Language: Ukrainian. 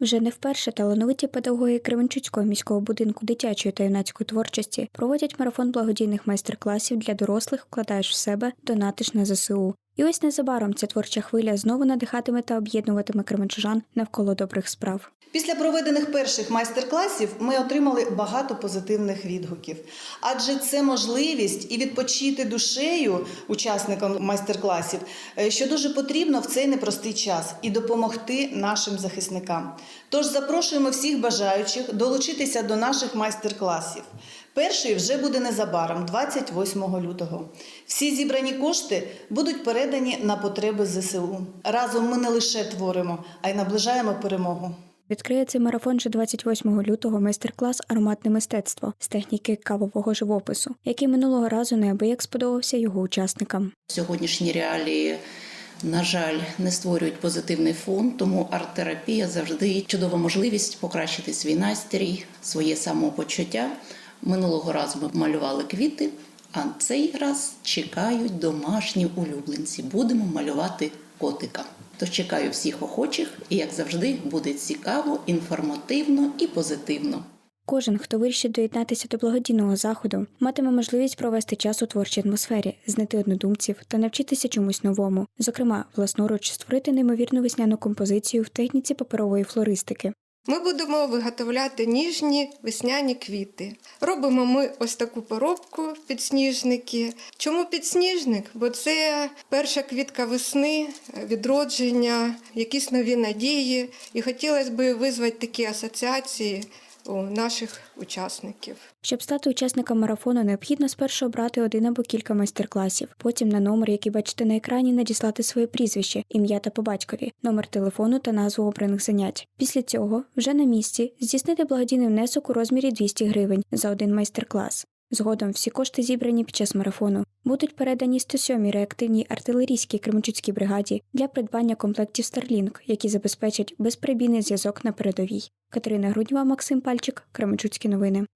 Вже не вперше талановиті педагоги Кременчуцького міського будинку дитячої та юнацької творчості проводять марафон благодійних майстер-класів для дорослих Вкладаєш в себе, донатиш на ЗСУ. І ось незабаром ця творча хвиля знову надихатиме та об'єднуватиме кременчужан навколо добрих справ. Після проведених перших майстер-класів ми отримали багато позитивних відгуків, адже це можливість і відпочити душею учасникам майстер-класів, е, що дуже потрібно в цей непростий час, і допомогти нашим захисникам. Тож запрошуємо всіх бажаючих долучитися до наших майстер-класів. Перший вже буде незабаром, 28 лютого. Всі зібрані кошти будуть передані на потреби ЗСУ. Разом ми не лише творимо, а й наближаємо перемогу. Відкриє цей марафон вже 28 лютого майстер-клас Ароматне мистецтво з техніки кавового живопису, який минулого разу неабияк сподобався його учасникам. Сьогоднішні реалії, на жаль, не створюють позитивний фон, тому арт-терапія завжди чудова можливість покращити свій настрій, своє самопочуття. Минулого разу ми малювали квіти, а цей раз чекають домашні улюбленці. Будемо малювати котика. Тож чекаю всіх охочих, і як завжди, буде цікаво, інформативно і позитивно. Кожен, хто вирішить доєднатися до благодійного заходу, матиме можливість провести час у творчій атмосфері, знайти однодумців та навчитися чомусь новому, зокрема, власноруч створити неймовірну весняну композицію в техніці паперової флористики. Ми будемо виготовляти ніжні весняні квіти. Робимо ми ось таку поробку підсніжники. Чому підсніжник? Бо це перша квітка весни, відродження, якісь нові надії. І хотілося б визвати такі асоціації у наших учасників. Щоб стати учасником марафону, необхідно спершу обрати один або кілька майстер-класів, потім на номер, який бачите на екрані, надіслати своє прізвище, ім'я та по батькові, номер телефону та назву обраних занять. Після цього вже на місці здійснити благодійний внесок у розмірі 200 гривень за один майстер-клас. Згодом всі кошти, зібрані під час марафону, будуть передані 107-й реактивній артилерійській Кременчуцькій бригаді для придбання комплектів Starlink, які забезпечать безперебійний зв'язок на передовій. Катерина Грудьва, Максим Пальчик, Кременчуцькі новини.